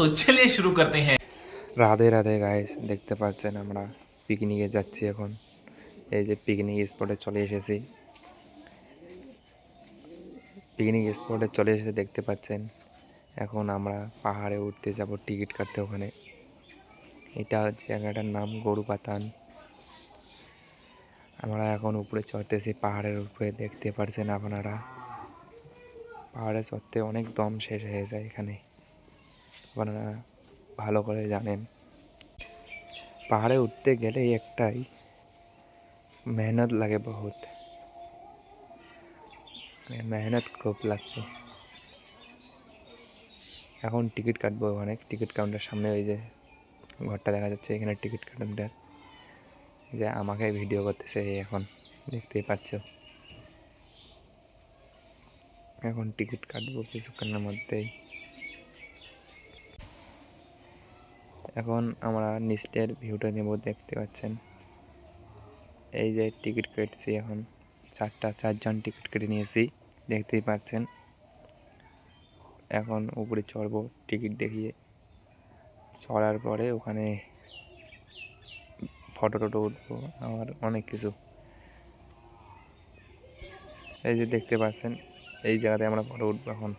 তো চলে শুরু করতে হ্যাঁ রাধে রাধে গাইস দেখতে পাচ্ছেন আমরা। পিকনিকে যাচ্ছি এখন। এই যে পিকনিক স্পটে চলে এসেছি। পিকনিক স্পটে চলে এসে দেখতে পাচ্ছেন, এখন আমরা পাহাড়ে উঠতে যাব টিকিট কাটতে ওখানে। এটা হচ্ছে জায়গাটার নাম গরু পাতান আমরা এখন উপরে চড়তেছি, পাহাড়ের উপরে দেখতে পারছেন আপনারা। পাহাড়ে চড়তে অনেক দম শেষ হয়ে যায় এখানে। আপনারা ভালো করে জানেন। পাহাড়ে উঠতে গেলে একটাই, মেহনত লাগে বহুত। মানে মেহনত খুব লাগবে। এখন টিকিট কাটবো ওখানে টিকিট কাউন্টার সামনে ওই যে ঘরটা দেখা যাচ্ছে, এখানে টিকিট কাউন্টার। যে আমাকে ভিডিও করতেছে এখন, দেখতেই পাচ্ছ। এখন টিকিট কাটবো কিছুক্ষণের মধ্যেই। এখন আমরা নিচের ভিউটা নেব, দেখতে পাচ্ছেন। এই যে টিকিট কেটেছি এখন, চারটা, চারজন টিকিট কেটে নিয়েছি, দেখতেই পাচ্ছেন। এখন উপরে চড়বো টিকিট দেখিয়ে। চড়ার পরে ওখানে ফটো টটো উঠবো আমার অনেক কিছু। এই যে দেখতে পাচ্ছেন, এই জায়গাতে আমরা ফটো উঠবো এখন।